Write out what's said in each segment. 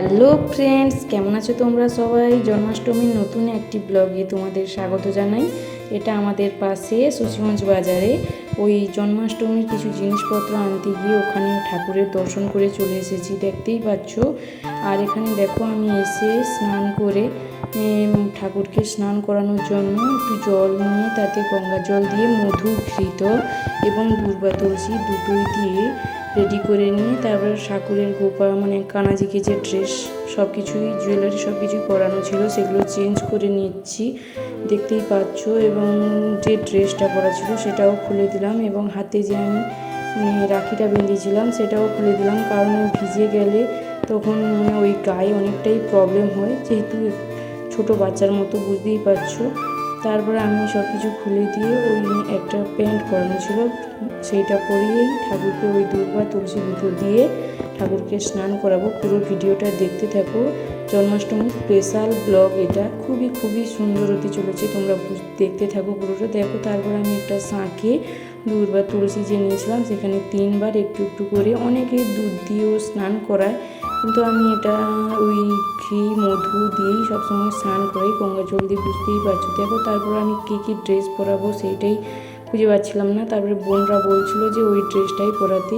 Hello friends, কেমন আছো তোমরা সবাই? জন্মাষ্টমীর নতুন একটি ব্লগে তোমাদের স্বাগত জানাই। এটা আমাদের পাশে সুশিগঞ্জ বাজারে। ওই জন্মাষ্টমীর কিছু জিনিসপত্র আনতে গিয়ে ওখানে ঠাকুরের দর্শন করে চলে এসেছি, দেখতেই পাচ্ছ। আর এখানে দেখো আমি এসে স্নান করে ঠাকুরকে স্নান করানোর জন্য একটু জল নিয়ে তাতে গঙ্গা জল দিয়ে মধু, ঘৃত এবং দুর্বা তুলসী দুটোই দিয়ে রেডি করে নিয়ে তারপর ঠাকুরের গোপা মানে কানাজিকে যে ড্রেস সব কিছুই জুয়েলারি সব কিছুই পরানো ছিল সেগুলো চেঞ্জ করে নিচ্ছি। দেখতেই পাচ্ছ এবং যে ড্রেসটা পরা ছিল সেটাও খুলে দিলাম এবং হাতে যে আমি রাখিটা বেঁধেছিলাম সেটাও খুলে দিলাম। কারণ ভিজে গেলে তখন মানে ওই গায়ে অনেকটাই প্রবলেম হয়। যেহেতু ছোট বাচ্চার মতো বুঝতেই পারছ। তারপরে আমি সব কিছু খুলে দিয়ে ওই একটা প্যান্ট করানো ছিল। সেইটা পরিয়েই ঠাকুরকে ওই দুর্বা তুলসী দুটো দিয়ে ঠাকুরকে স্নান করাবো। পুরো ভিডিওটা দেখতে থাকো। জন্মাষ্টমীর স্পেশাল ব্লগ এটা। খুবই খুবই সুন্দর হতে চলেছে। তোমরা দেখতে থাকো পুরোটা। দেখো, তারপর আমি একটা শাঁকে দুর্বা তুলসী যে নিয়েছিলাম, সেখানে তিনবার একটু একটু করে অনেকে দুধ দিয়েও স্নান করায়। কিন্তু আমি এটা ওই ঘি, মধু দিয়েই সবসময় স্নান করাই, গঙ্গা জল দিয়ে বুঝতেই পারছ। দেখো, তারপর আমি কী কী ড্রেস পরাবো সেইটাই খুঁজে পাচ্ছিলাম না। তারপরে বোনরা বলছিল যে ওই ড্রেসটাই পরাতে।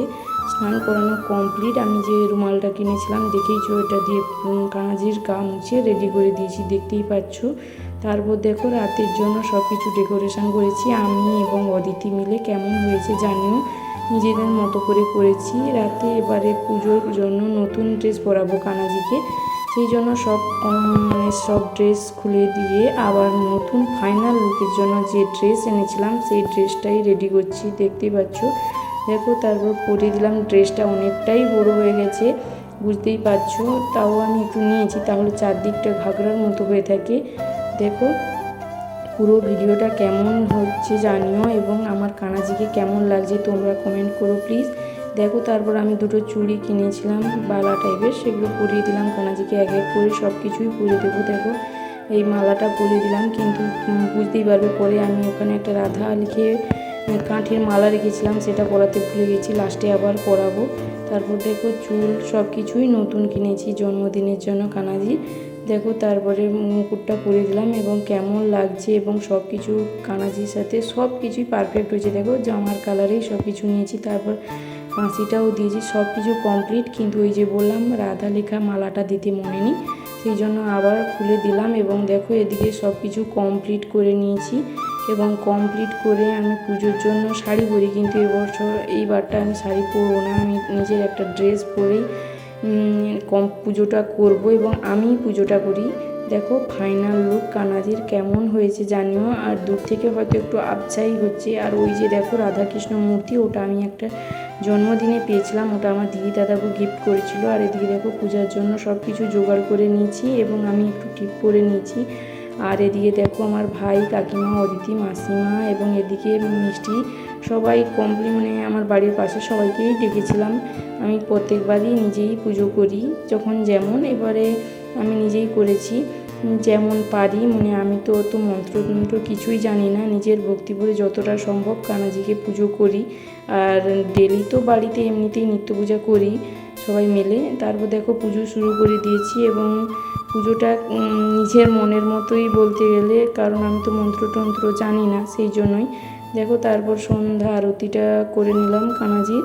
স্নান করানো কমপ্লিট আমি যে রুমালটা কিনেছিলাম, দেখেইছো এটা দিয়ে কাঁজির গা মুছে রেডি করে দিয়েছি, দেখতেই পাচ্ছ। তারপর দেখো, রাতের জন্য সব কিছু ডেকোরেশন করেছি। আমি এবং অদিতি মিলে কেমন হয়েছে জানিও। নিজেদের মতো করে করেছি। রাতে এবারে পুজোর জন্য নতুন ড্রেস পরাবো কানাজিকে। সেই জন্য সব মানে সব ড্রেস খুলে দিয়ে আবার নতুন ফাইনাল লুকের জন্য যে ড্রেস এনেছিলাম, সেই ড্রেসটাই রেডি করছি। দেখতেই পাচ্ছ? দেখো, তারপর পরে দিলাম। ড্রেসটা অনেকটাই বড় হয়ে গেছে, বুঝতেই পারছ? তাও আমি একটু নিয়েছি, তাহলে চারদিকটা ঘাগরার মতো হয়ে থাকে। দেখো পুরো ভিডিওটা কেমন হচ্ছে জানিও এবং আমার কানাজিকে কেমন লাগছে তোমরা কমেন্ট করো প্লিজ দেখো তারপর আমি দুটো চুড়ি কিনেছিলাম, বালা টাইপের সেগুলো পরিয়ে দিলাম। কানাজিকে এক এক করে সব কিছুই পরিয়ে দেবো। দেখো, এই মালাটা পরিয়ে দিলাম কিন্তু বুঝতেই পারবে পরে আমি ওখানে একটা রাধা লিখে কাঠের মালা রেখেছিলাম, সেটা পরাতে ভুলে গেছি লাস্টে আবার পরাবো। তারপর দেখো চুল সব কিছুই নতুন কিনেছি জন্মদিনের জন্য কানাজি। দেখো তারপরে মুকুটটা পরিয়ে দিলাম এবং কেমন লাগছে এবং সব কিছু কানাজির সাথে সব কিছুই পারফেক্ট হয়েছে। দেখো জামার কালারেই সব কিছু নিয়েছি, তারপর কাঁচিটাও দিয়েছি, সব কিছু কমপ্লিট কিন্তু ওই যে বললাম রাধা লেখা মালাটা দিতে মনে নেই, সেই জন্য আবার খুলে দিলাম এবং দেখো এদিকে সব কিছু কমপ্লিট করে নিয়েছি এবং কমপ্লিট করে আমি পুজোর জন্য শাড়ি পরি। কিন্তু এবছর এইবারটা আমি শাড়ি পরবো না, আমি নিজের একটা ড্রেস পরেই কম পুজোটা করব এবং আমি পুজোটা করি। দেখো ফাইনাল লুক কানাজির কেমন হয়েছে জানিও। আর দূর থেকে হয়তো একটু আবছাই হচ্ছে। আর ওই যে দেখো, রাধাকৃষ্ণ মূর্তি, ওটা আমি একটা জন্মদিনে পেয়েছিলাম। ওটা আমার দিদি দাদাকে গিফট করেছিল। আর এদিকে দেখো, পূজার জন্য সব কিছু জোগাড় করে নিয়েছি এবং আমি একটু টিপ করে নিয়েছি। আর এদিকে দেখো, আমার ভাই কাকিমা, অদিতি, মাসিমা এবং এদিকে মিষ্টি সবাই কমপ্লি মানে আমার বাড়ির পাশে সবাইকেই ডেকেছিলাম। আমি প্রত্যেকবারই নিজেই পুজো করি, যখন যেমন এবারে আমি নিজেই করেছি। যেমন পারি মানে আমি তো অত মন্ত্র তন্ত্র কিছুই জানি না, নিজের ভক্তি ভরে যতটা সম্ভব কানাজিকে পুজো করি। আর ডেলি তো বাড়িতে এমনিতেই নিত্য পূজা করি, সবাই মিলে। তারপর দেখো পুজো শুরু করে দিয়েছি এবং পুজোটা নিজের মনের মতোই বলতে গেলে, কারণ আমি তো মন্ত্রতন্ত্র জানি না, সেই জন্যই। দেখো, তারপর সন্ধ্যা আরতিটা করে নিলাম কানাজির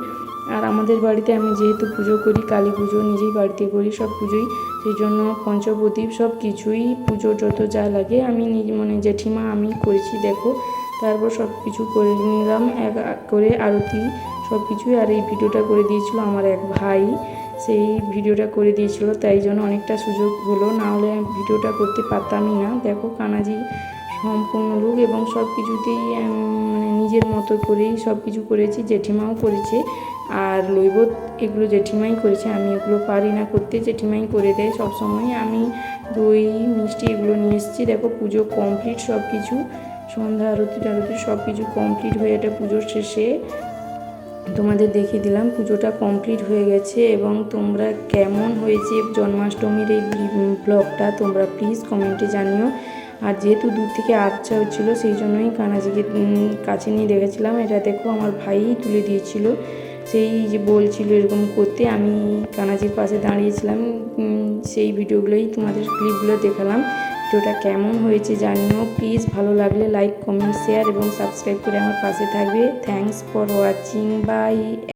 আর আমাদের বাড়িতে আমি যেহেতু পুজো করি, কালী পুজো নিজেই বাড়িতে করি, সব পুজোই। সেই জন্য পঞ্চপ্রদীপ সব কিছুই পুজো যত যা লাগে আমি নিজ মানে জেঠিমা আমি করেছি, দেখো। তারপর সব কিছু করে নিলাম, এক করে আরতি সব কিছুই। আর এই ভিডিওটা করে দিয়েছিল আমার এক ভাই, সেই ভিডিওটা করে দিয়েছিল, তাই জন্য অনেকটা সুযোগ হলো। না হলে আমি ভিডিওটা করতে পারতামই না। দেখো কানাজি সম্পূর্ণ লুক এবং সব কিছুতেই নিজের মতো করেই সব কিছু করেছি, জেঠিমাও করেছে। আর লৈবত এগুলো জেঠিমাই করেছে, আমি এগুলো পারি না করতে, জেঠিমাই করে দেয় সব সময় আমি দই, মিষ্টি এগুলো নিয়ে এসেছি। দেখো পুজো কমপ্লিট সব কিছু সন্ধ্যা আরতি টারতি সব কিছু কমপ্লিট হয়ে এটা পুজোর শেষে তোমাদের দেখিয়ে দিলাম। পুজোটা কমপ্লিট হয়ে গেছে এবং তোমরা কেমন হয়েছে জন্মাষ্টমীর এই ব্লগটা তোমরা প্লিজ কমেন্টে জানিও। আর যেহেতু দূর থেকে আচ্ছা হচ্ছিল, সেই জন্যই কানাজিকে কাছে নিয়ে দেখেছিলাম এটা দেখো আমার ভাই তুলে দিয়েছিল। সেই যে বলছিল এরকম করতে, আমি কানাজির পাশে দাঁড়িয়েছিলাম। সেই ভিডিওগুলোই তোমাদের ক্লিপগুলো দেখালাম। ভিডিওটা কেমন হয়েছে জানিও। প্লিজ ভালো লাগলে লাইক, কমেন্ট, শেয়ার এবং সাবস্ক্রাইব করে আমার পাশে থাকবে। Thanks for watching by